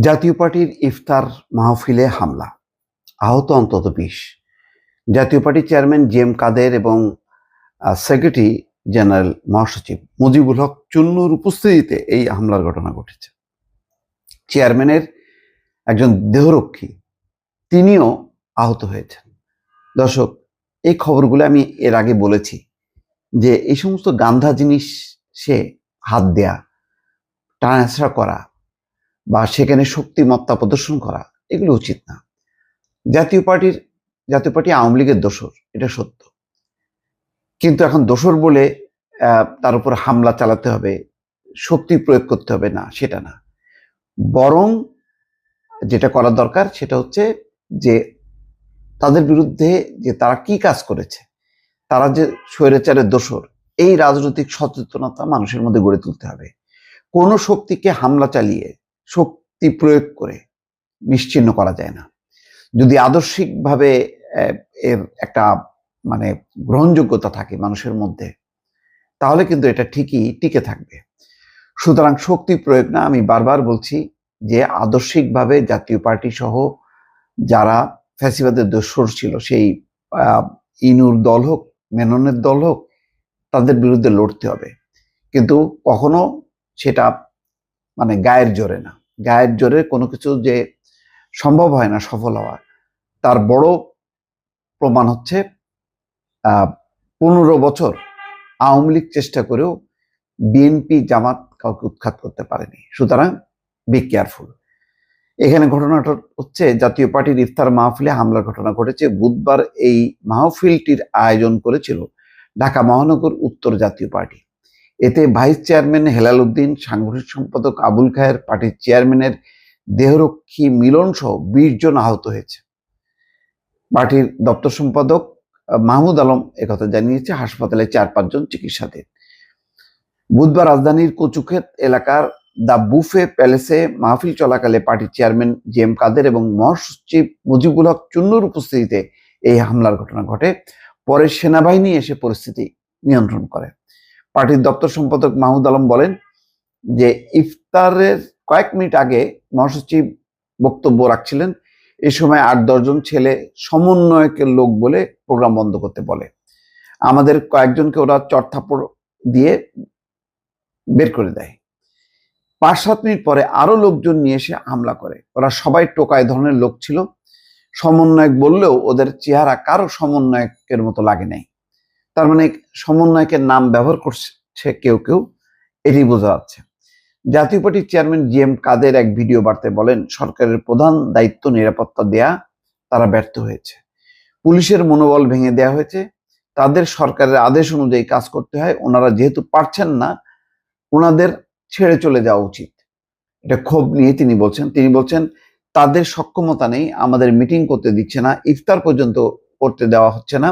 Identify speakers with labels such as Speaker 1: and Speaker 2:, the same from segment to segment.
Speaker 1: জাতীয় পার্টির ইফতার মাহফিলে হামলা। আহত অন্তত বিশ। জাতীয় পার্টির চেয়ারম্যান জি এম কাদের এবং সেক্রেটারি জেনারেল মহাসচিব মুজিবুল হক চুন্নুর উপস্থিতিতে এই হামলার ঘটনা ঘটেছে। চেয়ারম্যানের একজন দেহরক্ষী, তিনিও আহত হয়েছেন। দর্শক, এই খবরগুলো আমি এর আগে বলেছি যে এই সমস্ত গান্ধা জিনিস সে হাত দেয়া, টানাছড়া করা বা সেখানে শক্তিমত্তা প্রদর্শন করা, এগুলো উচিত না। জাতীয় পার্টির, জাতীয় পার্টি আওয়ামী লীগের দোসর এটা সত্য। কিন্তু এখন দোসর বলে তার উপর হামলা চালাতে হবে, শক্তি প্রয়োগ করতে হবে, না, সেটা না। বরং যেটা করা দরকার, সেটা হচ্ছে যে, তাদের বিরুদ্ধে যে তারা কি কাজ করেছে, তারা যে স্বৈরাচারের দোসর এই রাজনৈতিক সচেতনতা মানুষের মধ্যে গড়ে তুলতে হবে। কোনো শক্তিকে হামলা চালিয়ে শক্তি প্রয়োগ করে নিশ্চিহ্ন করা যায় না। যদি আদর্শিকভাবে এর একটা মানে গ্রহণযোগ্যতা থাকে মানুষের মধ্যে, তাহলে কিন্তু এটা ঠিকই টিকে থাকবে। সুতরাং শক্তি প্রয়োগ না, আমি বারবার বলছি যে আদর্শিকভাবে জাতীয় পার্টি সহ যারা ফ্যাসিবাদের দোসর ছিল, সেই ইনুর দল হোক, মেননের দল হোক, তাদের বিরুদ্ধে লড়তে হবে। কিন্তু কখনো সেটা মানে গায়ের জোরে না। গায়ের জোরে কোনো কিছু যে সম্ভব হয় না সফল হওয়া তার বড় প্রমাণ হচ্ছে পনেরো বছর আওয়ামী লীগ চেষ্টা করেও বিএনপি জামাত কাউকে উৎখাত করতে পারেনি। সুতরাং বি কেয়ারফুল এখানে ঘটনাটা হচ্ছে, জাতীয় পার্টির ইফতার মাহফিলে হামলার ঘটনা ঘটেছে। বুধবার এই মাহফিলটির আয়োজন করেছিল ঢাকা মহানগর উত্তর জাতীয় পার্টি। এতে ভাইস চেয়ারম্যান হেলাল উদ্দিন, সাংগঠনিক সম্পাদক আবুল খায়ের পার্টির চেয়ারম্যানের দেহরক্ষী মিলন সহ বিশ জন আহত হয়েছে। পার্টির দপ্তর সম্পাদক মাহমুদ আলম একথা জানিয়েছে, হাসপাতালে চার পাঁচজন চিকিৎসাধীন। বুধবার রাজধানীর কচুক্ষেত এলাকার দ্য বুফে প্যালেসে মাহফিল চলাকালে পার্টির চেয়ারম্যান জি এম কাদের এবং মহাসচিব মুজিবুল হক চুন্নুর উপস্থিতিতে এই হামলার ঘটনা ঘটে। পরে সেনাবাহিনী এসে পরিস্থিতি নিয়ন্ত্রণ করে। পার্টির দপ্তর সম্পাদক মাহমুদ আলম বলেন যে ইফতারের কয়েক মিনিট আগে মহাসচিব বক্তব্য রাখছিলেন, এ সময় আট দশজন ছেলে সমন্বয়কের লোক বলে প্রোগ্রাম বন্ধ করতে বলে। আমাদের কয়েকজনকে ওরা চটথাপড় দিয়ে বের করে দেয়। পাঁচ সাত মিনিট পরে আরও লোকজন নিয়ে এসে হামলা করে। ওরা সবাই টোকায় ধরনের লোক ছিল। সমন্বয়ক বললেও ওদের চেহারা কারও সমন্বয়কের মতো লাগে নাই। তার মানে সমন্বয়কের নাম ব্যবহার করছে কেউ কেউ, এটি বোঝা যাচ্ছে। জাতীয় পার্টির চেয়ারম্যান জি এম কাদের এক ভিডিও বার্তায় বলেন, সরকারের প্রধান দায়িত্ব নিরাপত্তা দেয়া, তারা ব্যর্থ হয়েছে। পুলিশের মনোবল ভেঙে দেয়া হয়েছে। তাদের সরকারের আদেশ অনুযায়ী কাজ করতে হয়। ওনারা যেহেতু পারছেন না, ওনাদের ছেড়ে চলে যাওয়া উচিত। এটা ক্ষোভ নিয়ে তিনি বলছেন। তিনি বলছেন, তাদের সক্ষমতা নেই, আমাদের মিটিং করতে দিচ্ছে না, ইফতার পর্যন্ত করতে দেওয়া হচ্ছে না।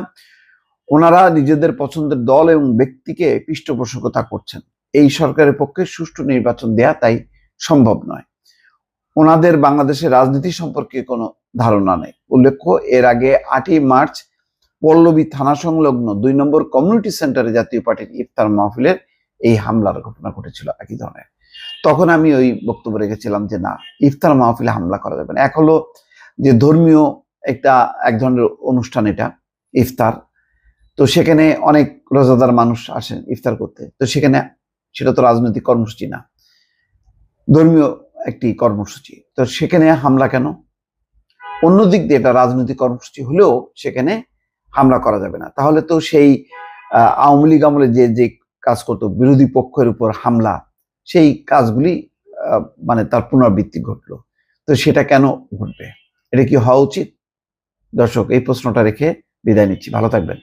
Speaker 1: ওনারা নিজেদের পছন্দের দল এবং ব্যক্তিকে পৃষ্ঠপোষকতা করছেন। এই সরকারের পক্ষে সুষ্ঠু নির্বাচন দেয়া তাই সম্ভব নয়। ওনাদের বাংলাদেশের রাজনীতি সম্পর্কে কোনো ধারণা নেই। উল্লেখ্য, এর আগে আটই মার্চ পল্লবী থানা সংলগ্ন দুই নম্বর কমিউনিটি সেন্টারে জাতীয় পার্টির ইফতার মাহফিলের এই হামলার ঘটনা ঘটেছিল একই ধরনের। তখন আমি ওই বক্তব্য রেখেছিলাম যে না, ইফতার মাহফিলে হামলা করা যাবে না। এক হলো যে ধর্মীয় একটা, এক ধরনের অনুষ্ঠান এটা, ইফতার। তো সেখানে অনেক রোজাদার মানুষ আসেন ইফতার করতে। তো সেখানে সেটা তো রাজনৈতিক কর্মসূচি না, ধর্মীয় একটি কর্মসূচি। তো সেখানে হামলা কেন? অন্য দিক দিয়ে এটা রাজনৈতিক কর্মসূচি হলেও সেখানে হামলা করা যাবে না। তাহলে তো সেই আওয়ামী লীগ আমলে যে যে কাজ করতো, বিরোধী পক্ষের উপর হামলা, সেই কাজগুলি মানে তার পুনরাবৃত্তি ঘটলো। তো সেটা কেন ঘটবে? এটা কি হওয়া উচিত? দর্শক, এই প্রশ্নটা রেখে বিদায় নিচ্ছি। ভালো থাকবেন।